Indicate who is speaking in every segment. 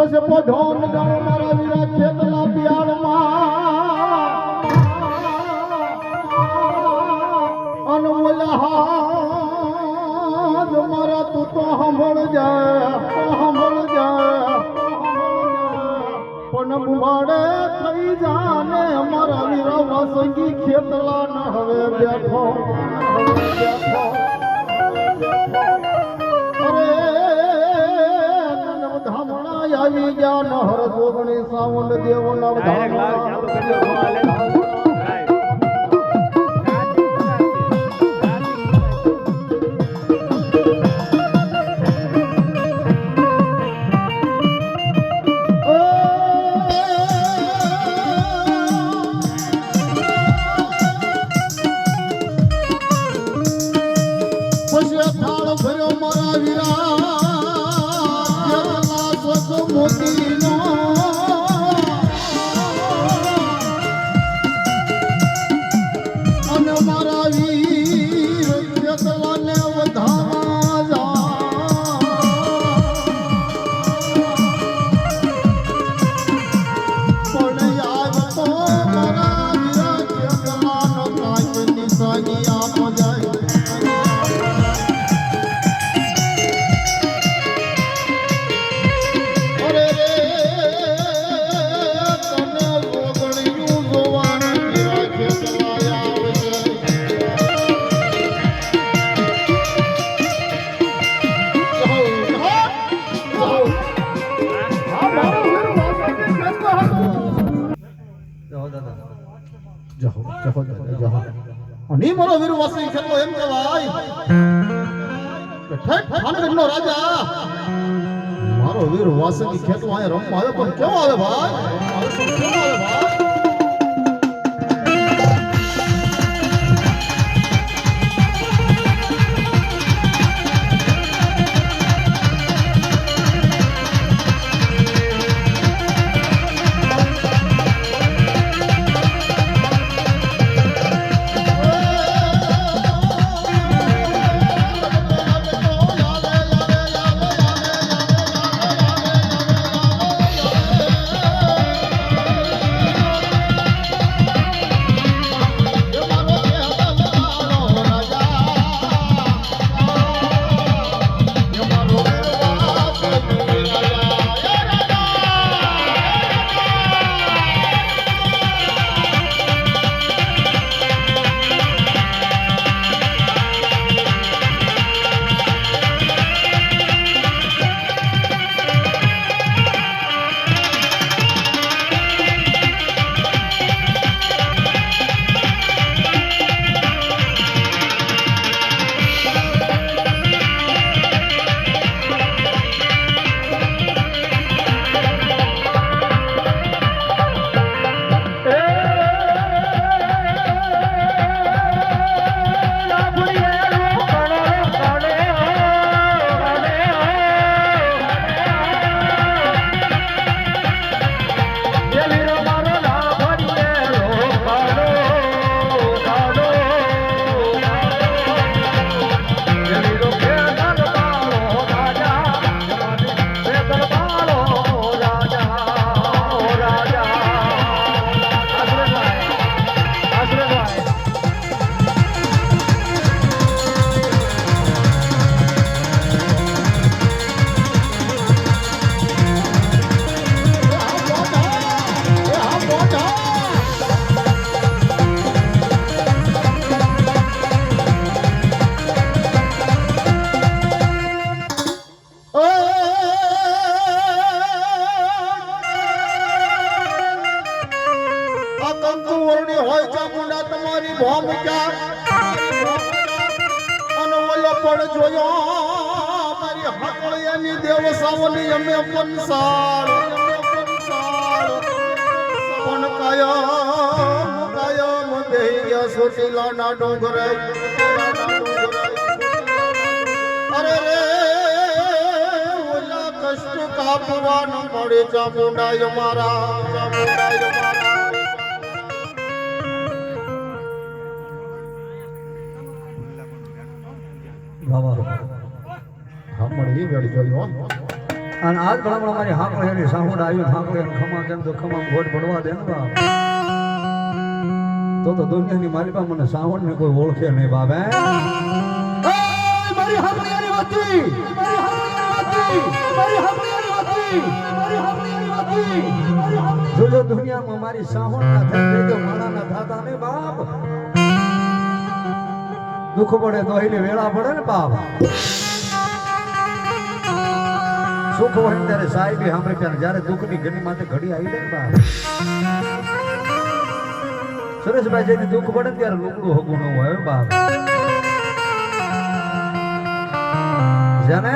Speaker 1: પછી પોઢોન જાણો મારા વીરા ખેતલા બિયાળમાં અનમોલ હાથ મારા તું તો સાંભળ જા સાંભળ જા પણ બુવાડે થઈ જાને મારા વીરા વાસંગી ખેતલા ન હવે બેઠો બેઠો. આવી ગયા નહર જોગણી સાવન દેવ નવ ઠાણગઢનો રાજા. મારો વીર વાસંગી ખેતો અહીંયા રમવા આવ્યો પણ કેમ આવે ભાઈ કેમ આવે ભાઈ? ચામુંડાય મારા ચામુંડાય મારા ગાવા હા પણ એ વેળ જોયો
Speaker 2: અને આજ ભલામણ મારી હાંકળ એની સાહુડ આવ્યું હાંકળ એને ખમા કેમ તો ખમા ગોટ પડવા દે ને બાપ તો તો દુનિયાની મારી પાસે મને સાવણ ને કોઈ ઓળખે નહીં બાપ મારી હાંકળિયાની વાતી! મારી હાંકળિયાની વાતી! મારી હાંકળિયાની જો દુનિયામાં મારી સાવણ ના જો માણા ના નહીં બાપ. દુખ પડે તો એને વેળા પડે ને બાપ. સુખ હોય ત્યારે સાહેબી સાંભળે ત્યારે જ્યારે દુઃખની ઘડી માટે ઘડી આવી જાય ને બાપ. સુરેશભાઈ જેને દુઃખ પડે ત્યારે લુકડું હગું ન હોય બાપ. જેને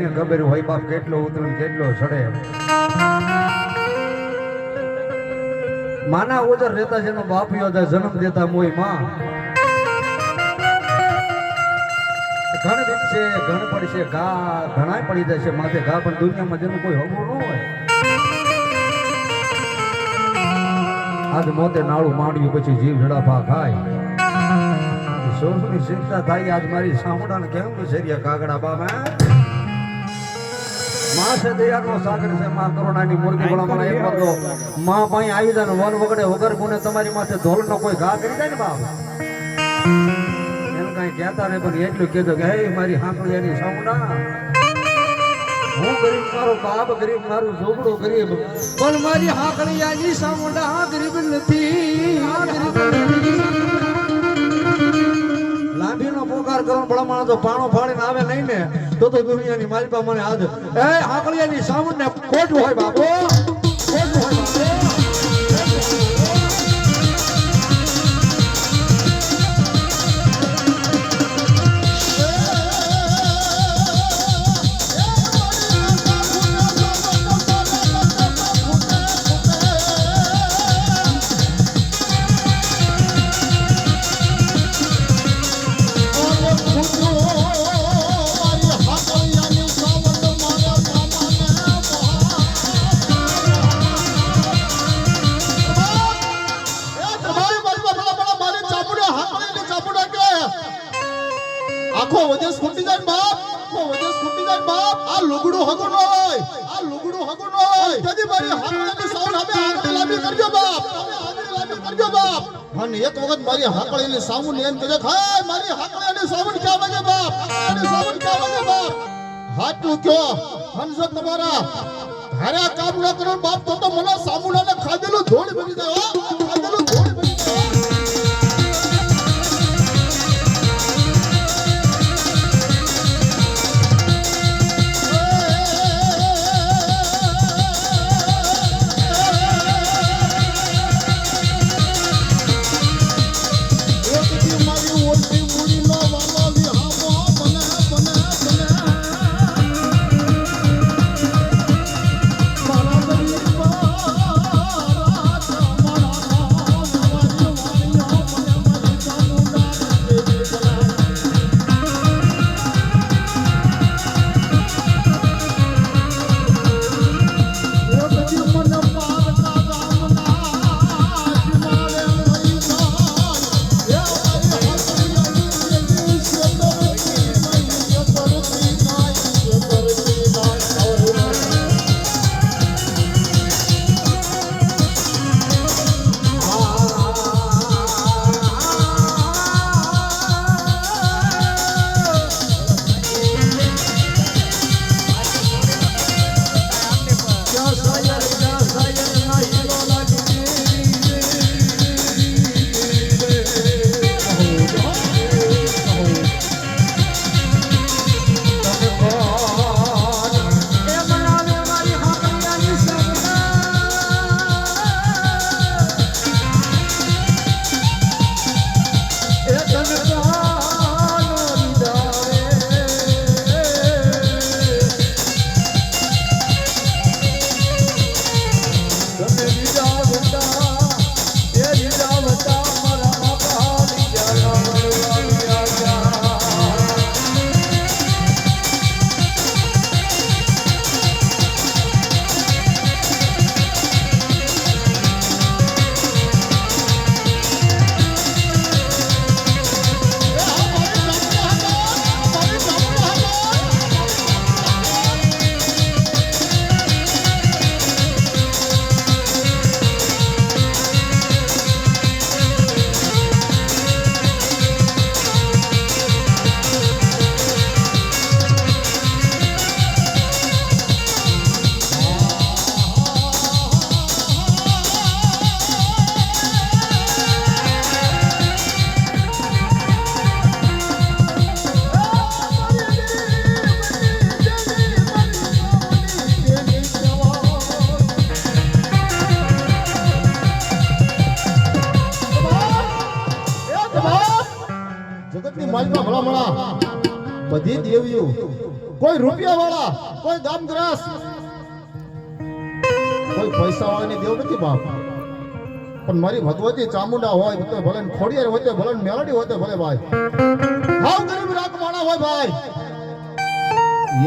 Speaker 2: એને ખબર હોય, બાપ કેટલો ઉતરું કેટલો સડે માના ઓજર રહેતા જેનો બાપ યોજા જન્મ દેતા મોયમાં. ઘણ છે, ઘણ પડશે, ઘા ઘણાય પડી જશે માથે ઘા, પણ દુનિયામાં જેનું કોઈ હગું ન હોય. આજ મોતે નાળું માંડ્યું, પછી જીવ જડાફા ખાય. સોસની ચિંતા થાય, આજ મારી સામડાને કેમ વિસર્યા કાગડા બાબા માં છે દયાનો સાગર છે માં કરુણાની મૂર્તિ ભલામણ એમ કહો માં આવી જાય વન વગડે વગર ગુને તમારી માથે ધોલનો કોઈ ઘા કરી જાય ને બાપ? એમ કાંઈ કહેતા નહીં પણ એટલું કહેજો કે હે મારી હાંકળિયાની સામડા હું ગરીબ મારો બાપ ગરીબ મારું ઝોપડો ગરીબ પણ મારી હાકળિયાની સામુંડા હા ગરીબ નથી ગરીબ નથી. પોકાર કરો ભલામણ તો પાણો ફાડીને આવે નહીં ને, તો તો દુનિયાની મારી પાસે મને આજ એ આકડિયાની સામે ખોટું હોય બાપો.
Speaker 1: આખો વજસ ખૂટી જાય બાપ. આખો વજસ ખૂટી જાય બાપ. આ લુગડું હગું ન હોય. આ લુગડું હગું ન હોય. તેથી મારી હાકળીની સાઉન્ડ હવે આગળ લાંબી કરજો બાપ. કરજો બાપ. મને એક વખત મારી હાકળીની સાઉન્ડ એમ કહે હાય મારી હાકળીની સાઉન્ડ ક્યાં વાગે બાપ? હાકળીની સાઉન્ડ ક્યાં વાગે બાપ? હાચું કયો હંસો તમારા. ધારા કામ ન કરો બાપ તો તો મને સામુડાને ખાધેલું ધોળ ભરી દે હો. ખાધેલું કોઈ પૈસા વાળાની દેવ નથી બાપ. પણ મારી ભગવતી ચામુંડા હોય તો ભલે ને ખોડિયાર હોય તો ભલે ને મેલડી હોય તો ભલે ભાઈ. હાવ ગરીબ રાખ માણા હોય ભાઈ.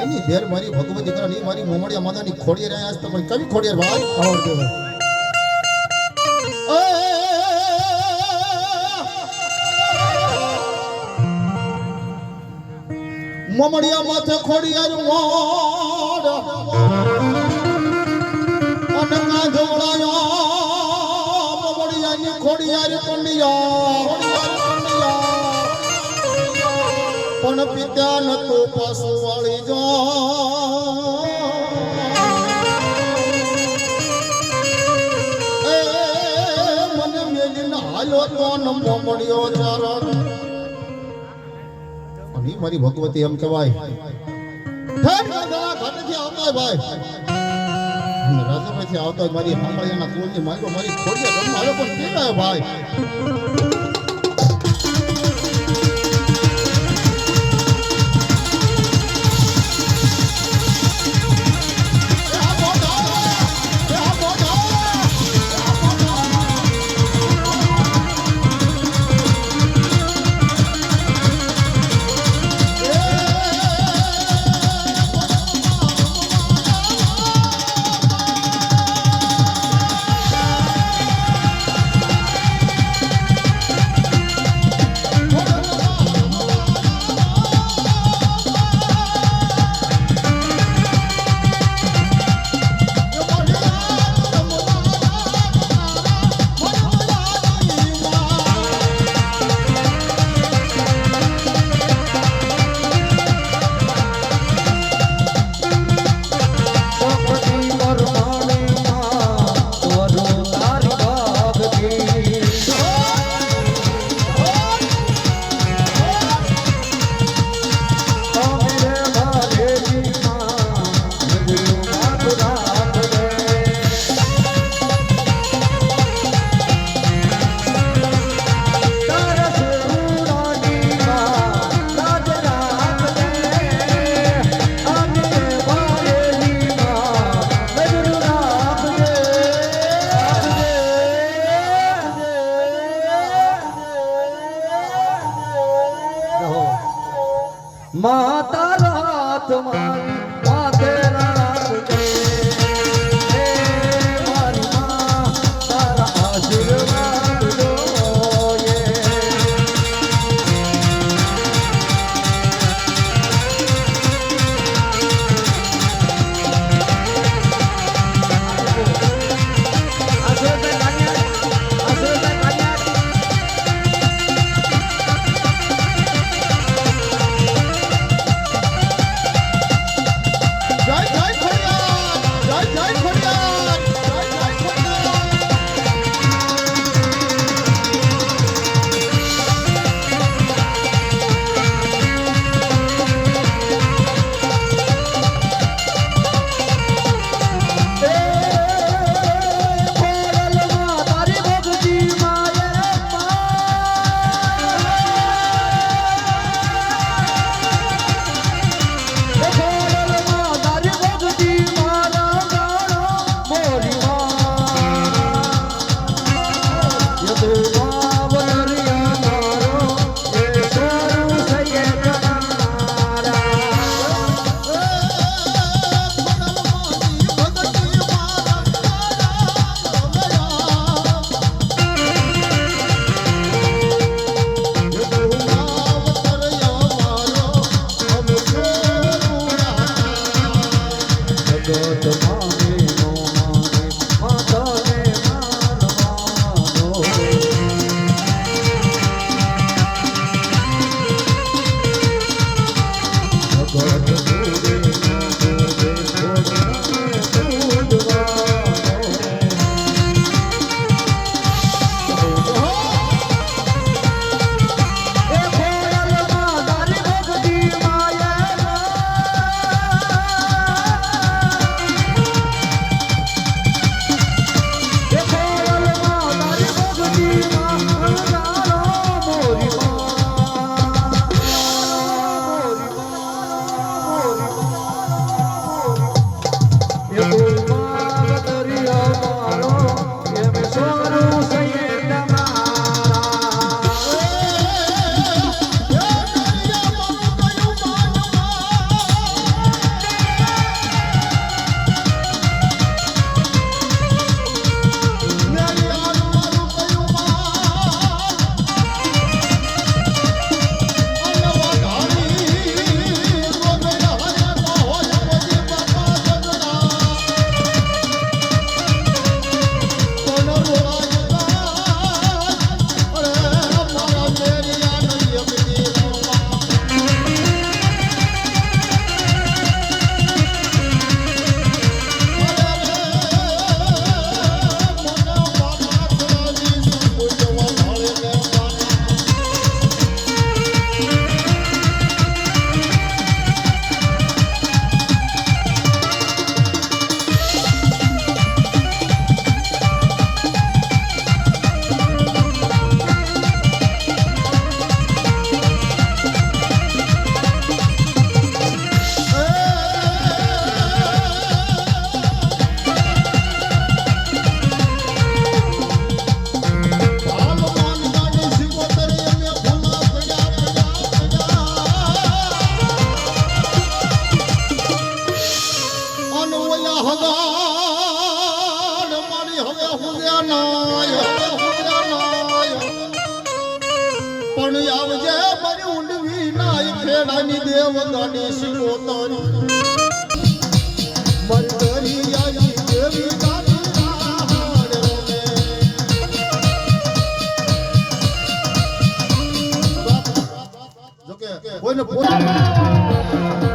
Speaker 1: એની બેર મારી ભગવતી દીકરા ની મારી મોમડિયા માતાની ખોડિયાર આયા તો પણ કવિ ખોડિયાર ભાઈ? આવડતો ભાઈ મમડિયા માથે ખોડિયાર મોડ પણ પિતા નતો પાછું વાળી મને મેલીને હાલ્યો તો ન મમડિયો ચરણ અને મારી ભગવતી એમ કહેવાય. ઘાટેથી આવતા ભાઈ. રાજપથી આવતા મારી હાંભળિયાના કુળની મારી મારી ખોડીએ રમવા આવ્યો પણ કેવાય ભાઈ.
Speaker 2: Tô
Speaker 1: નાની દેવ દાડી શિરો તારી કોઈને પોતાનું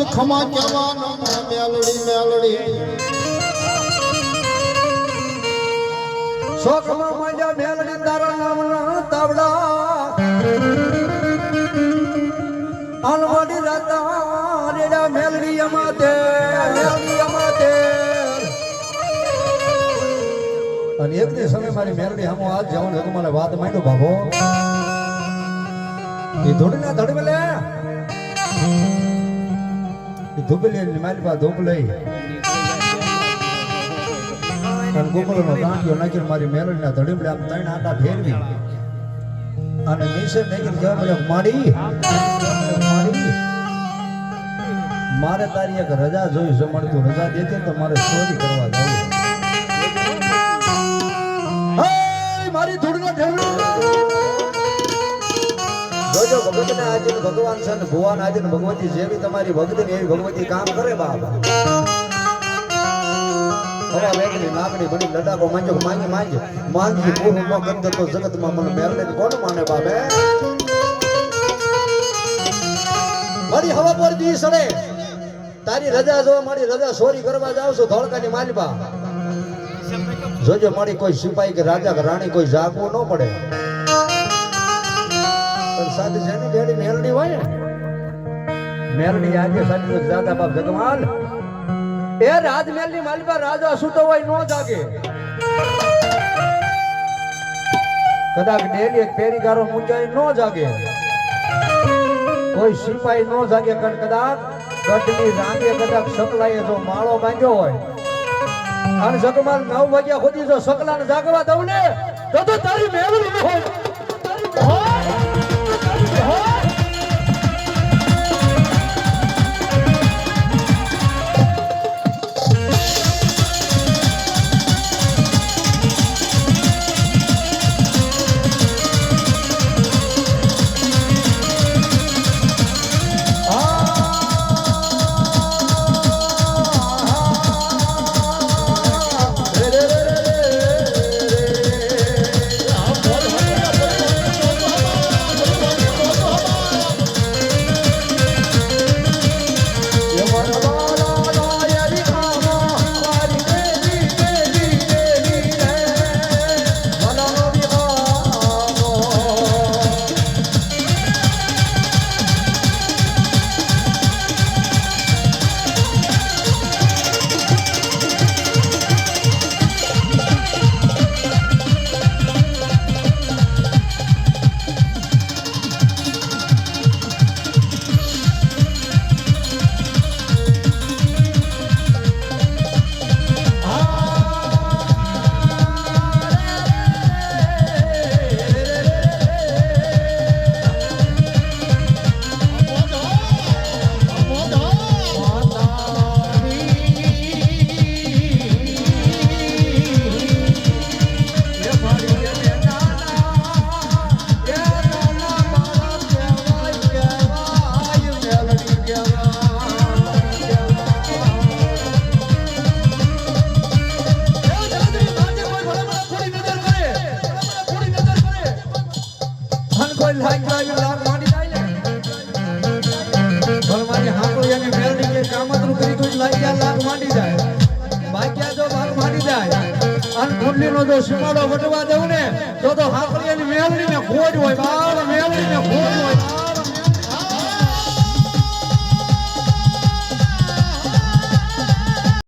Speaker 1: આજ ખમા કહેવાનો મેલડી મેલડી.
Speaker 2: શોખમાં માંડ્યા મેલડી તારા નામના તાવડા. અનવડી રાતા રેડા મેલડી અમાતે મેલડી અમાતે. અને એક દિવસ સમય મારી મેલડી હમો આજ જવાનું હતું મને વાત માંડ્યો બાબો એ ધૂળના ધડબલે પાસે ધૂપ લઈ અને ગોકળનો ગાંઠિયો નાખીને મારી મેલડીના ધડીમડે આમ ત્રણ આટા ફેરવી. અને નીચે નાખીને કહેવા મળ્યો માડી. મારે તારી એક રજા જોઈ મને રજા દેતી તો મારે ચોરી કરવા જવું ભગતને આજે ભગવાન છે ભુવાન આજે ભગવતી જેવી તમારી ભક્તિ ને એવી ભગવતી કામ કરે બાબા હવા વેગની દી સડે. તારી રજા જો મારી રજા સોરી કરવા જાવ છું ધોળકાની માલબા. જોજો મારી કોઈ સિપાહી કે રાજા કે રાણી કોઈ જાગવું ન પડે. સાથે જેની બેડી મેલડી હોય મેલડી આજે સાચી દાદા બાપ જગમાલ એ રાજમહેલની માલિકા રાજા સૂતો હોય નો જાગે. કદાચ ડેલી એક પેરીગારો મૂંઝાઈ નો જાગે. કોઈ સિપાહી નો જાગે, કારણ કદાચ ગઢની રાંગે કદાચ સકલાએ જો માળો બાંધ્યો હોય, અને જગમાલ નવ વાગ્યા સુધી જો સકલાને જાગવા દઉં ને, તો તારી મેળવી હોય.